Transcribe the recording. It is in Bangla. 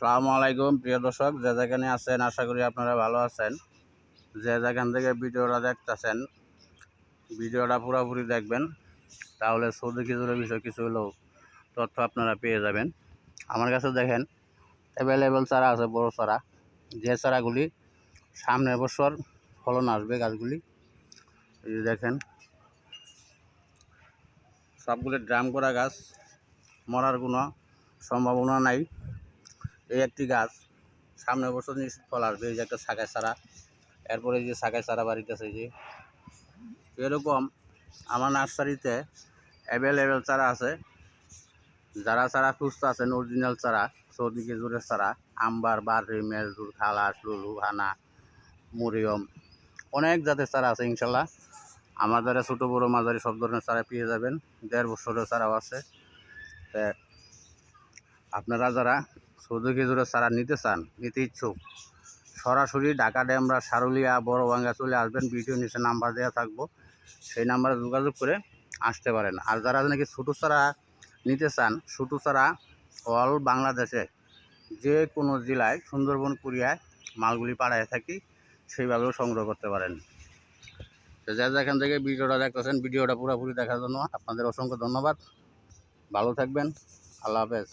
সালামু আলাইকুম, প্রিয় দর্শক, যে যেখানে আছেন, আশা করি আপনারা ভালো আছেন। যে যেখান থেকে ভিডিওটা দেখতেছেন, ভিডিওটা পুরোপুরি দেখবেন, তাহলে সৌদি খেজুরের বিষয়ে, কিছু হলেও তথ্য আপনারা পেয়ে যাবেন। আমার কাছে দেখেন অ্যাভেলেবেল চারা আছে, বড় চারা। যে চারাগুলি সামনের বছর ফলন আসবে গাছগুলি দেখেন, সবগুলি ড্রাম করা গাছ, মরার কোনো সম্ভাবনা নাই। এই একটি গাছ, সামনে বছর নিশ্চিত ফল আসবে, এই যে একটা শাখায় চারা। এরপরে যে শাখায় চারা বাড়িতেছে এই যে। এরকম আমার নার্সারিতে অ্যাভেলেবেল চারা আছে। যারা চারা সুস্থ আছেন অরিজিনাল চারা সৌদি খেজুরের চারা, আম্বার, বার্রি, মেজদুর, খালাস, লুলু হানা মরিয়ম, অনেক জাতের চারা আছে ইনশাল্লাহ। আমার দ্বারা ছোটো, বড়ো, মাঝারি সব ধরনের চারা পেয়ে যাবেন। দেড় বছরের চারাও আছে। আপনারা যারা সৌদি খেজুরের চারা নিতে চান, নিতে ইচ্ছুক। সরাসরি ঢাকা ড্যামরা সারুলিয়া বড়ভাঙ্গা চলে আসবেন, ভিডিও নিচে নাম্বার দেওয়া থাকব। সেই নাম্বারে যোগাযোগ করে আসতে পারেন। আর যারা নাকি ছোটো চারা নিতে চান ছোটো চারা অল বাংলাদেশে যে কোনো জেলায়, সুন্দরবন, কুরিয়ায় মালগুলি পাড়ায় থাকি, সেইভাবেও সংগ্রহ করতে পারেন। তো যা যেখান থেকে ভিডিওটা দেখতেছেন, ভিডিওটা পুরোপুরি দেখার জন্য আপনাদের অসংখ্য ধন্যবাদ। ভালো থাকবেন। আল্লাহ হাফেজ।